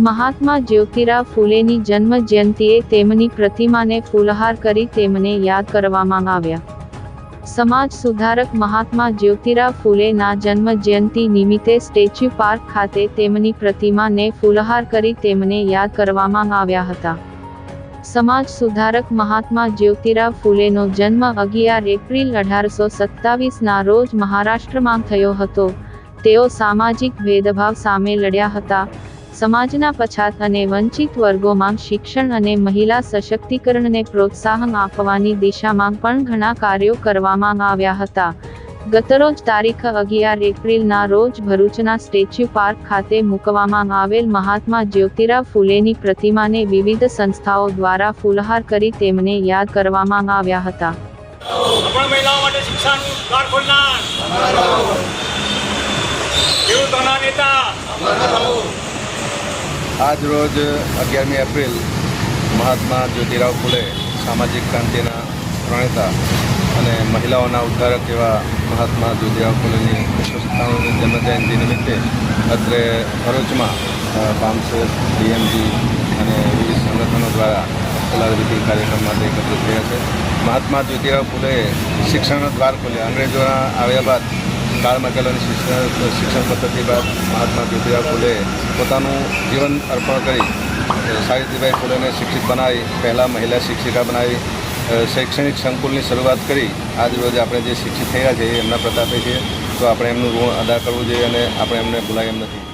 મહાત્મા જ્યોતિરા ફૂલેની જન્મ જયંતિએ તેમની પ્રતિમાને ફૂલહાર કરી તેમને યાદ કરવામાં આવ્યા. સમાજ સુધારક મહાત્મા જ્યોતિરા ફૂલેના જન્મ જયંતિ નિમિત્તે સ્ટેચ્યુ પાર્ક ખાતે તેમની પ્રતિમાને ફૂલહાર કરી તેમને યાદ કરવામાં આવ્યા હતા. સમાજ સુધારક મહાત્મા જ્યોતિરા ફૂલેનો જન્મ અગિયાર એપ્રિલ અઢારસો સત્તાવીસના રોજ મહારાષ્ટ્રમાં થયો હતો. તેઓ સામાજિક ભેદભાવ સામે લડ્યા હતા. સમાજના પછાત અને વંચિત વર્ગોમાં શિક્ષણ અને મહિલા સશક્તિકરણને પ્રોત્સાહન આપવાની દિશામાં પણ ઘણા કાર્યો કરવામાં આવ્યા હતા. ગતરોજ તારીખ અગિયાર એપ્રિલના રોજ ભરૂચના સ્ટેચ્યુ પાર્ક ખાતે મૂકવામાં આવેલ મહાત્મા જ્યોતિરા ફૂલેની પ્રતિમાને વિવિધ સંસ્થાઓ દ્વારા ફૂલહાર કરી તેમને યાદ કરવામાં આવ્યા હતા. આપણા મહિલાઓ માટે શિક્ષાનું ખેડૂતોના નેતા આજ રોજ અગિયારમી એપ્રિલ મહાત્મા જ્યોતિરાવ ફૂલે સામાજિક ક્રાંતિના પ્રણેતા અને મહિલાઓના ઉદ્ધારક એવા મહાત્મા જ્યોતિરાવ ફૂલેની સત્તાણુંમી જન્મજયંતિ નિમિત્તે અત્રે ભરૂચમાં પામસર ડીએમજી અને વિવિધ સંગઠનો દ્વારા વિધિ કાર્યક્રમ માટે એકત્રિત થયા છે. મહાત્મા જ્યોતિરાવ ફૂલેએ શિક્ષણનો દ્વાર ખોલ્યા. અંગ્રેજોના આવ્યા બાદ કાળ મકેલાની શિક્ષણ શિક્ષણ પદ્ધતિ બાદ મહાત્મા જ્યોતિરાવ ફૂલે પોતાનું જીવન અર્પણ કરી સાવિત્રીબાઈ ફૂલેને શિક્ષિત બનાવી, પહેલાં મહિલા શિક્ષિકા બનાવી શૈક્ષણિક સંકુલની શરૂઆત કરી. આજ રોજ આપણે જે શિક્ષિત થયા છે એ એમના પ્રતાપે છે તો આપણે એમનું ઋણ અદા કરવું જોઈએ અને આપણે એમને ભૂલાય એમ નથી.